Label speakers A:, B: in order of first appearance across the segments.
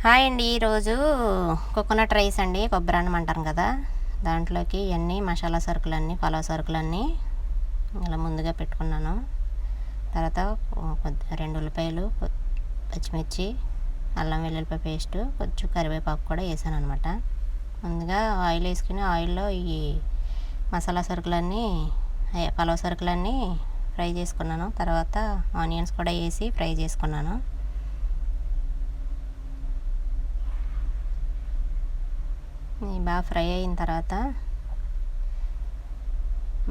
A: Hi అండి ఈరోజు coconut rice అండి కొబ్బరి అన్నం అంటారు కదా. దాంట్లోకి ఇవన్నీ మసాలా సరుకులన్నీ పలావ్ సరుకులన్నీ ఇలా ముందుగా పెట్టుకున్నాను. తర్వాత కొద్దిగా రెండు ఉల్లిపాయలు పచ్చిమిర్చి అల్లం వెల్లుల్లిపాయ పేస్ట్ కొంచెం కరివేపాకు కూడా వేసాను అనమాట ముందుగా ఆయిల్ వేసుకుని ఆయిల్లో ఈ మసాలా సరుకులన్నీ పలావ్ సరుకులన్నీ ఫ్రై చేసుకున్నాను. తర్వాత ఆనియన్స్ కూడా వేసి ఫ్రై చేసుకున్నాను. బాగా ఫ్రై అయిన తర్వాత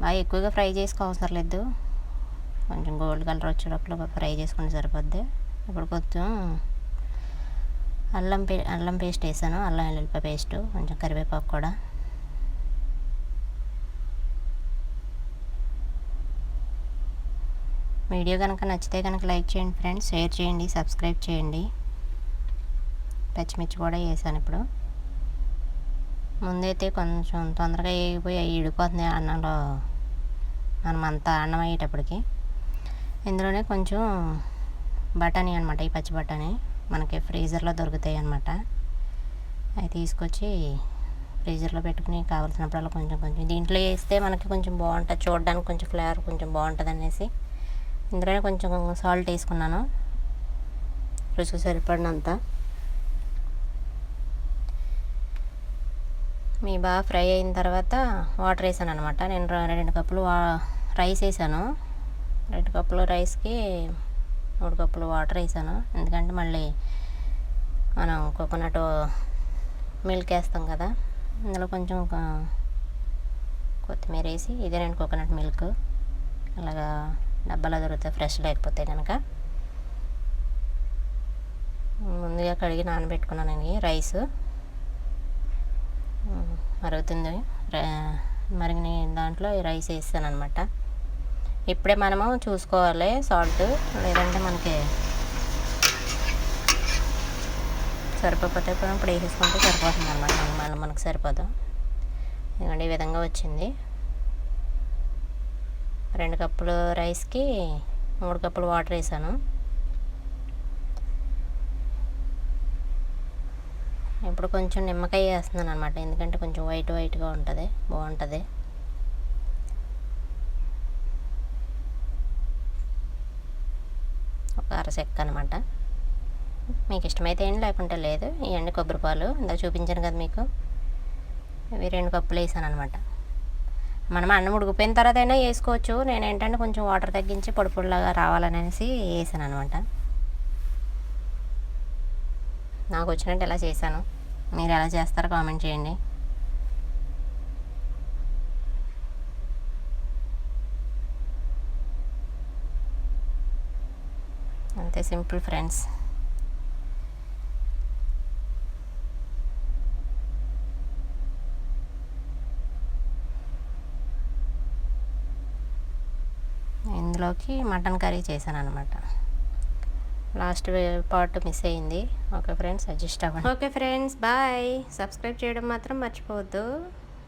A: బాగా ఎక్కువగా ఫ్రై చేసుకోవసరం లేదు. కొంచెం గోల్డ్ కలర్ వచ్చేటప్పుడు ఫ్రై చేసుకుంటే సరిపోద్ది. ఇప్పుడు కొంచెం అల్లం పే అల్లం పేస్ట్ వేసాను. అల్లం వెల్లుల్లిపాయ పేస్ట్ కొంచెం కరివేపాకు కూడా. వీడియో కనుక నచ్చితే కనుక లైక్ చేయండి ఫ్రెండ్స్. షేర్ చేయండి సబ్స్క్రైబ్ చేయండి. పచ్చిమిర్చి కూడా వేసాను ఇప్పుడు. ముందైతే కొంచెం తొందరగా వేగిపోయి అవి ఇడిపోతున్నాయి అన్నంలో మనం అంత అన్నం అయ్యేటప్పటికి. ఇందులోనే కొంచెం బఠానీ అనమాట ఈ పచ్చి బఠానీ మనకి ఫ్రీజర్లో దొరుకుతాయి అనమాట అవి తీసుకొచ్చి ఫ్రీజర్లో పెట్టుకుని కావాల్సినప్పుడల్లా కొంచెం కొంచెం దీంట్లో వేస్తే మనకి కొంచెం బాగుంటుంది చూడడానికి కొంచెం ఫ్లేవర్ కొంచెం బాగుంటుంది అనేసి ఇందులోనే కొంచెం సాల్ట్ వేసుకున్నాను. రుచికి సరిపడినంత. మీ బాగా ఫ్రై అయిన తర్వాత వాటర్ వేసాను అనమాట నేను రెండు కప్పులు వా రైస్ వేసాను. రెండు కప్పులు రైస్కి మూడు కప్పులు వాటర్ వేసాను. ఎందుకంటే మళ్ళీ మనం కోకోనట్ మిల్క్ వేస్తాం కదా ఇందులో కొంచెం ఒక కొత్తిమీర వేసి ఇదే నేను కోకోనట్ మిల్క్. అలాగా డబ్బాలో దొరుకుతాయి ఫ్రెష్ లేకపోతే కనుక ముందుగా కడిగి నానబెట్టుకున్నాను రైస్. మరుగుతుంది. మరిగిన దాంట్లో రైస్ వేస్తాను అనమాట ఇప్పుడే మనము చూసుకోవాలి సాల్ట్. లేదంటే మనకి సరిపోతే ఇప్పుడు వేసేసుకుంటే సరిపోతుంది అనమాట మనం మనకు సరిపోదు. ఎందుకంటే ఈ విధంగా వచ్చింది. రెండు కప్పులు రైస్కి మూడు కప్పులు వాటర్ వేసాను. ఇప్పుడు కొంచెం నిమ్మకాయ వేస్తున్నాను అనమాట ఎందుకంటే కొంచెం వైట్ వైట్గా ఉంటుంది. బాగుంటుంది. ఒక అరసెక్క అనమాట మీకు ఇష్టమైతే ఏంటి లేకుంటే లేదు. ఇవన్నీ కొబ్బరి పాలు ఇందాక చూపించాను కదా మీకు. ఇవి రెండు కప్పులు వేసాను అనమాట మనం అన్నం ఉడికిపోయిన తర్వాత అయినా వేసుకోవచ్చు. నేను ఏంటంటే కొంచెం వాటర్ తగ్గించి పొడి పొడిలాగా రావాలనేసి వేసాను అనమాట నాకు వచ్చినట్టు ఎలా చేశాను. మీరు ఎలా చేస్తారో కామెంట్ చేయండి. అంతే సింపుల్ ఫ్రెండ్స్. ఇందులోకి మటన్ కర్రీ చేశాను అనమాట లాస్ట్ పార్ట్ మిస్ అయింది. ఓకే ఫ్రెండ్స్ అడ్జస్ట్ అవ్వండి. Okay friends bye. సబ్స్క్రైబ్ చేయడం మాత్రం మర్చిపోవద్దు.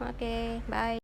A: Okay bye.